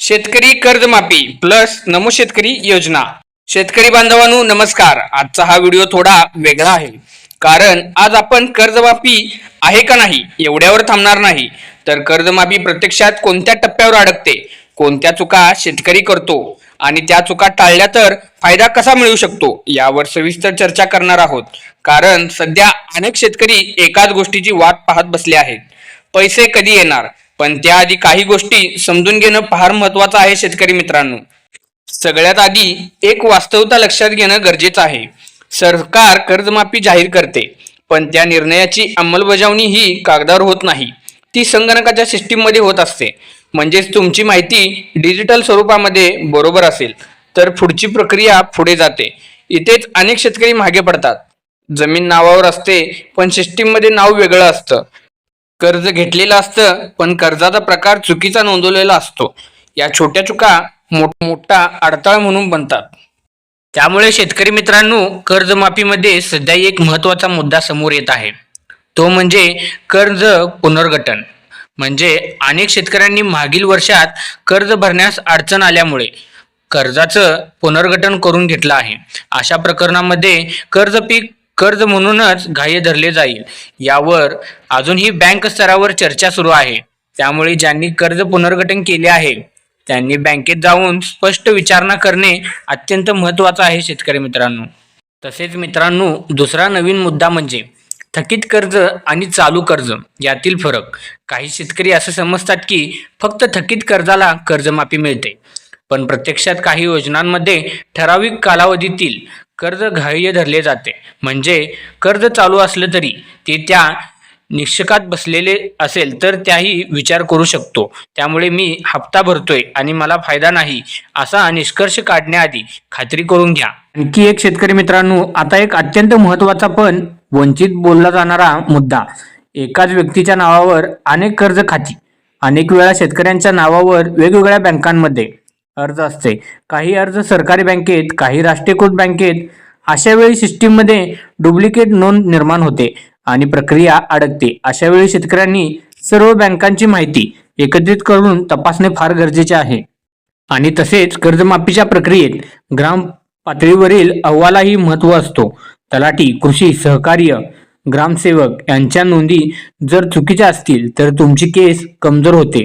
शेतकरी कर्जमाफी प्लस नमो शेतकरी योजना. शेतकरी बांधवांनो नमस्कार. आजचा हा व्हिडिओ थोडा वेगळा आहे. कारण आज आपण कर्जमाफी आहे का नाही एवढ्यावर थांबणार नाही. तर कर्जमाफी प्रत्यक्षात कोणत्या टप्प्यावर अडकते कोणत्या चुका शेतकरी करतो आणि त्या चुका टाळल्या तर फायदा कसा मिळू शकतो यावर सविस्तर चर्चा करणार आहोत. कारण सध्या अनेक शेतकरी एकाच गोष्टीची वाट पाहत बसले आहेत. पैसे कधी येणार पण त्याआधी काही गोष्टी समजून घेणं फार महत्वाचं आहे शेतकरी मित्रांनो. सगळ्यात आधी एक वास्तवता लक्षात घेणं गरजेचं आहे. सरकार कर्जमाफी जाहीर करते पण त्या निर्णयाची अंमलबजावणी ही कागदावर होत नाही. ती संगणकाच्या सिस्टीममध्ये होत असते. म्हणजेच तुमची माहिती डिजिटल स्वरूपामध्ये बरोबर असेल तर पुढची प्रक्रिया पुढे जाते. इथेच अनेक शेतकरी मागे पडतात. जमीन नावावर असते पण सिस्टीममध्ये नाव वेगळं असतं. कर्ज घेतलेलं असतं पण कर्जाचा प्रकार चुकीचा नोंदवलेला असतो. या छोट्या चुका मोठ मोठा अडथळा म्हणून बनतात. त्यामुळे शेतकरी मित्रांनो कर्जमाफीमध्ये सध्या एक महत्त्वाचा मुद्दा समोर येत आहे. तो म्हणजे कर्ज पुनर्गठन. म्हणजे अनेक शेतकऱ्यांनी मागील वर्षात कर्ज भरण्यास अडचण आल्यामुळे कर्जाचं पुनर्गठन करून घेतलं आहे. अशा प्रकरणामध्ये कर्ज पीक कर्ज म्हणूनच ग्राह्य धरले जाईल. यावर अजूनही बँक स्तरावर चर्चा सुरू आहे. त्यामुळे ज्यांनी कर्ज पुनर्गठन केले आहे त्यांनी बँकेत जाऊन स्पष्ट विचारणा करणे अत्यंत महत्त्वाचं आहे शेतकरी मित्रांनो. तसेच मित्रांनो दुसरा नवीन मुद्दा म्हणजे थकीत कर्ज आणि चालू कर्ज यातील फरक. काही शेतकरी असं समजतात की फक्त थकीत कर्जाला कर्जमाफी मिळते. पण प्रत्यक्षात काही योजनांमध्ये ठराविक कालावधीतील कर्ज ग्राह्य धरले जाते. म्हणजे कर्ज चालू असलं तरी ते त्या निश्चकात बसलेले असेल तर त्याही विचार करू शकतो. त्यामुळे मी हप्ता भरतोय आणि मला फायदा नाही असा निष्कर्ष काढण्याआधी खात्री करून घ्या. आणखी एक शेतकरी मित्रांनो आता एक अत्यंत महत्त्वाचा पण वंचित बोलला जाणारा मुद्दा. एकाच व्यक्तीच्या नावावर अनेक कर्ज खाती. अनेक वेळा शेतकऱ्यांच्या नावावर वेगवेगळ्या बँकांमध्ये. अर्ज असते. काही अर्ज सरकारी बँकेत काही राष्ट्रीयकृत बँकेत अशा वेळी सिस्टीममध्ये डुप्लिकेट नोंद निर्माण होते आणि प्रक्रिया अडकते. अशा वेळी शेतकऱ्यांनी सर्व बँकांची माहिती एकत्रित करून तपासणे फार गरजेचे आहे. आणि तसेच कर्जमाफीच्या प्रक्रियेत ग्राम पातळीवरील अहवालाही महत्त्व असतो. तलाठी कृषी सहकार्य ग्रामसेवक यांच्या नोंदी जर चुकीच्या असतील तर तुमची केस कमजोर होते.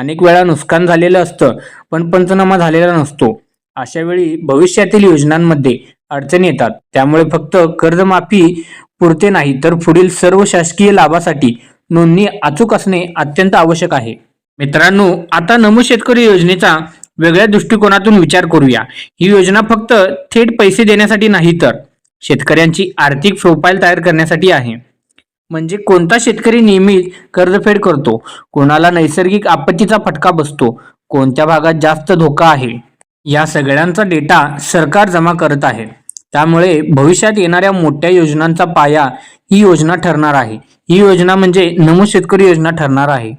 अनेक वेळा नुकसान झालेलं असतं पण पंचनामा झालेला नसतो. अशा वेळी भविष्यातील योजनांमध्ये अडचणी येतात. त्यामुळे फक्त कर्जमाफी पुरते नाही तर पुढील सर्व शासकीय लाभासाठी नोंदणी अचूक असणे अत्यंत आवश्यक आहे. मित्रांनो आता नमो शेतकरी योजनेचा वेगळ्या दृष्टिकोनातून विचार करूया. ही योजना फक्त थेट पैसे देण्यासाठी नाही तर शेतकऱ्यांची आर्थिक प्रोफाईल तयार करण्यासाठी आहे. म्हणजे कोणता शेतकरी नियमित कर्जफेड करतो? कोणाला नैसर्गिक आपत्तीचा फटका बसतो? कोणत्या भागात जास्त धोका आहे? या सगळ्यांचा डेटा सरकार जमा करत आहे. त्यामुळे भविष्यात येणाऱ्या मोठ्या योजनांचा पाया ही योजना ठरणार आहे. ही योजना म्हणजे नमो शेतकरी योजना ठरणार आहे.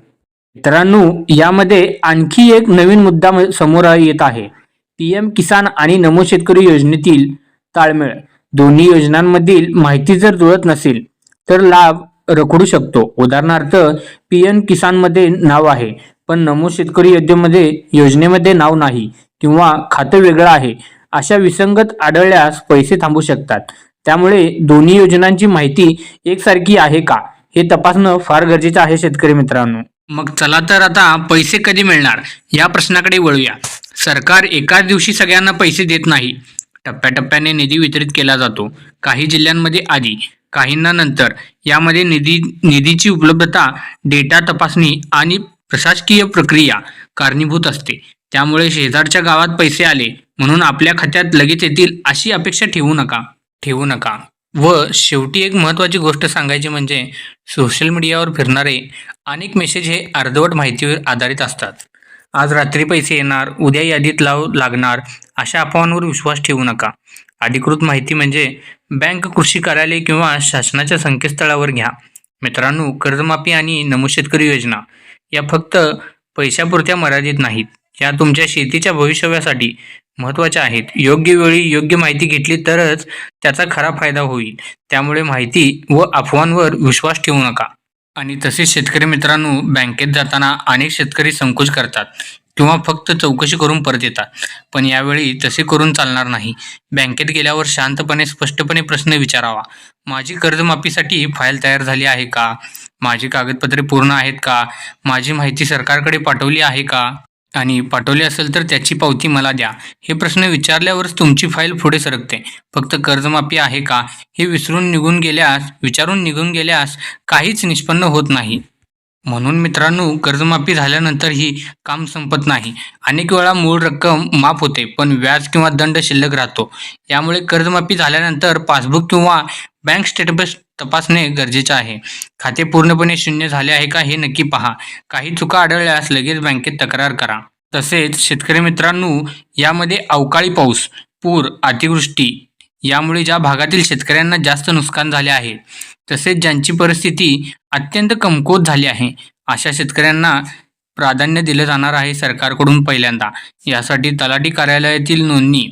मित्रांनो यामध्ये आणखी एक नवीन मुद्दा समोर येत आहे. पी एम किसान आणि नमो शेतकरी योजनेतील ताळमेळ. दोन्ही योजनांमधील माहिती जर जुळत नसेल तर लाभ रखडू शकतो. उदाहरणार्थ पी एम किसानमध्ये नाव आहे पण नमो शेतकरी योजनेमध्ये योजनेमध्ये नाव नाही किंवा खातं वेगळं आहे अशा विसंगत आढळल्यास पैसे थांबू शकतात. त्यामुळे दोन्ही योजनांची माहिती एकसारखी आहे का हे तपासणं फार गरजेचं आहे शेतकरी मित्रांनो. मग चला तर आता पैसे कधी मिळणार या प्रश्नाकडे वळूया. सरकार एकाच दिवशी सगळ्यांना पैसे देत नाही. टप्प्याटप्प्याने निधी वितरित केला जातो. काही जिल्ह्यांमध्ये आधी काहींना नंतर. यामध्ये निधी निधीची उपलब्धता डेटा तपासणी आणि प्रशासकीय प्रक्रिया कारणीभूत असते. त्यामुळे शेजारच्या गावात पैसे आले म्हणून आपल्या खात्यात लगेच येतील अशी अपेक्षा ठेवू नका. ठेवू नका. व शेवटी एक महत्त्वाची गोष्ट सांगायची म्हणजे सोशल मीडियावर फिरणारे अनेक मेसेज हे अर्धवट माहितीवर आधारित असतात. आज रात्री पैसे येणार उद्या यादीत लाव लागणार अशा अफवांवर विश्वास ठेवू नका. अधिकृत माहिती म्हणजे बँक कृषी कार्यालय किंवा शासनाच्या संकेतस्थळावर घ्या. मित्रांनो कर्जमाफी आणि नमो शेतकरी योजना या फक्त पैशापुरत्या मर्यादित नाहीत. या तुमच्या शेतीच्या भविष्यासाठी महत्त्वाच्या आहेत. योग्य वेळी योग्य माहिती घेतली तरच त्याचा खरा फायदा होईल. त्यामुळे माहिती व अफवांवर विश्वास ठेवू नका. आणि तसेच शेतकरी मित्रांनो बँकेत जाताना अनेक शेतकरी संकोच करतात किंवा फक्त चौकशी करून परत येतात. पण यावेळी तसे करून चालणार नाही. बँकेत गेल्यावर शांतपणे स्पष्टपणे प्रश्न विचारावा. माझी कर्जमाफीसाठी फाईल तयार झाली आहे का? माझी कागदपत्रे पूर्ण आहेत का? माझी माहिती सरकारकडे पाठवली आहे का? आणि पाठवली असेल तर त्याची पावती मला द्या. हे प्रश्न विचारल्यावरच तुमची फाईल पुढे सरकते. फक्त कर्जमाफी आहे का? हे विसरून निघून गेल्यास विचारून निघून गेल्यास काहीच निष्पन्न होत नाही. म्हणून मित्रांनो कर्जमाफी झाल्यानंतरही काम संपत नाही. अनेक वेळा मूळ रक्कम माफ होते पण व्याज किंवा दंड शिल्लक राहतो. यामुळे कर्जमाफी झाल्यानंतर पासबुक किंवा बँक स्टेटमेंट तपासणे गरजेचे आहे. खाते पूर्णपणे शून्य झाले आहे का हे नक्की पहा. काही चुका आढळल्यास लगेच बँकेत तक्रार करा. तसेच शेतकरी मित्रांनो यामध्ये अवकाळी पाऊस पूर अतिवृष्टी यामुळे ज्या भागातील शेतकऱ्यांना जास्त नुकसान झाले आहे तसेच ज्यांची परिस्थिती अत्यंत कमकुवत झाली आहे अशा शेतकऱ्यांना प्राधान्य दिलं जाणार आहे सरकारकडून पहिल्यांदा. यासाठी तलाठी कार्यालयातील नोंदणी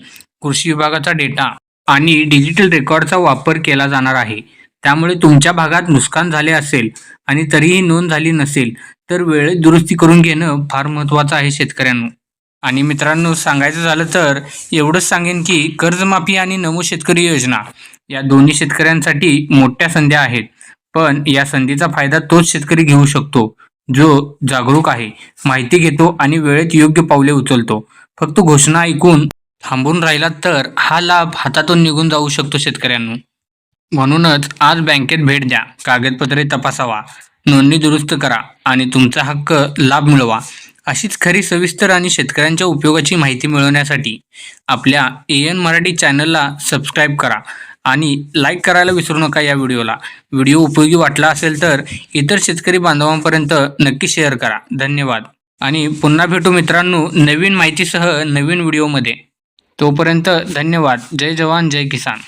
कृषी विभागाचा डेटा आणि डिजिटल रेकॉर्डचा वापर केला जाणार आहे. त्यामुळे तुमच्या भागात नुकसान झाले असेल आणि तरीही नोंद झाली नसेल तर वेळेत दुरुस्ती करून घेणं फार महत्त्वाचं आहे शेतकऱ्यांनो. आणि मित्रांनो सांगायचं झालं तर एवढंच सांगेन की कर्जमाफी आणि नमो शेतकरी योजना या दोन्ही शेतकऱ्यांसाठी मोठ्या संध्या आहेत. पण या संधीचा फायदा तोच शेतकरी घेऊ शकतो जो जागरूक आहे माहिती घेतो आणि वेळेत योग्य पावले उचलतो. फक्त घोषणा ऐकून थांबून राहिला तर हा लाभ हातातून निघून जाऊ शकतो शेतकऱ्यांनो. म्हणूनच आज बँकेत भेट द्या. कागदपत्रे तपासावा. नोंदणी दुरुस्त करा आणि तुमचा हक्क लाभ मिळवा. अशीच खरी सविस्तर आणि शेतकऱ्यांच्या उपयोगाची माहिती मिळवण्यासाठी आपल्या ए एन मराठी चॅनलला सबस्क्राईब करा आणि लाईक करायला विसरू नका या व्हिडिओला. व्हिडिओ उपयोगी वाटला असेल तर इतर शेतकरी बांधवांपर्यंत नक्की शेअर करा. धन्यवाद. आणि पुन्हा भेटू मित्रांनो नवीन माहितीसह नवीन व्हिडिओमध्ये. तोपर्यंत धन्यवाद. जय जवान जय किसान.